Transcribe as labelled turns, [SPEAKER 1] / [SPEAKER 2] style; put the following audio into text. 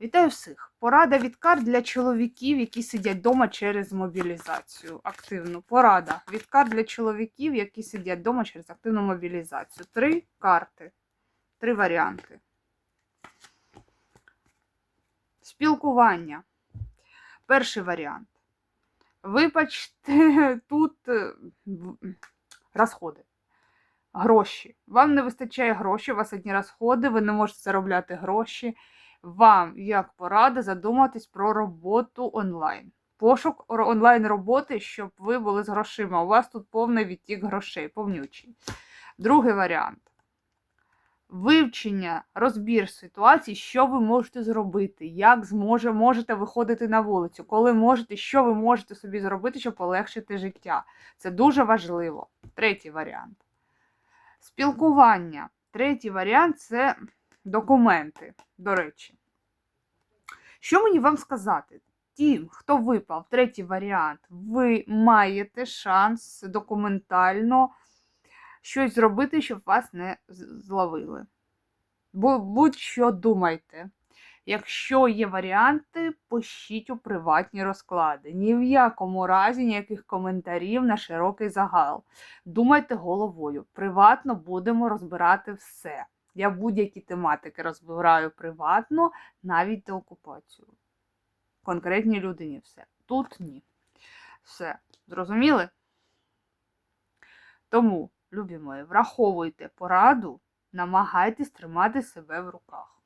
[SPEAKER 1] Вітаю всіх! Порада від карт для чоловіків, які сидять вдома через мобілізацію. Активну. Порада від карт для чоловіків, які сидять вдома через активну мобілізацію. Три карти, три варіанти. Спілкування. Перший варіант. Вибачте, тут е, розходи. Гроші. Вам не вистачає грошей, у вас одні розходи, ви не можете заробляти гроші. Вам, як порада, задуматись про роботу онлайн. Пошук онлайн роботи, щоб ви були з грошима. У вас тут повний відтік грошей, повнючий. Другий варіант. Вивчення, розбір ситуації, що ви можете зробити, як зможе, можете виходити на вулицю, коли можете, що ви можете собі зробити, щоб полегшити життя. Це дуже важливо. Третій варіант. Спілкування. Третій варіант це документи, до речі. Що мені вам сказати? Тим, хто випав, третій варіант, ви маєте шанс документально щось зробити, щоб вас не зловили. Бу- Будь-що думайте. Якщо є варіанти, пишіть у приватні розклади. Ні в якому разі ніяких коментарів на широкий загал. Думайте головою. Приватно будемо розбирати все. Я будь-які тематики розбираю приватно, навіть деокупацію. Конкретній людині все. Тут ні. Все. Зрозуміли? Тому, любі мої, враховуйте пораду, намагайтесь тримати себе в руках.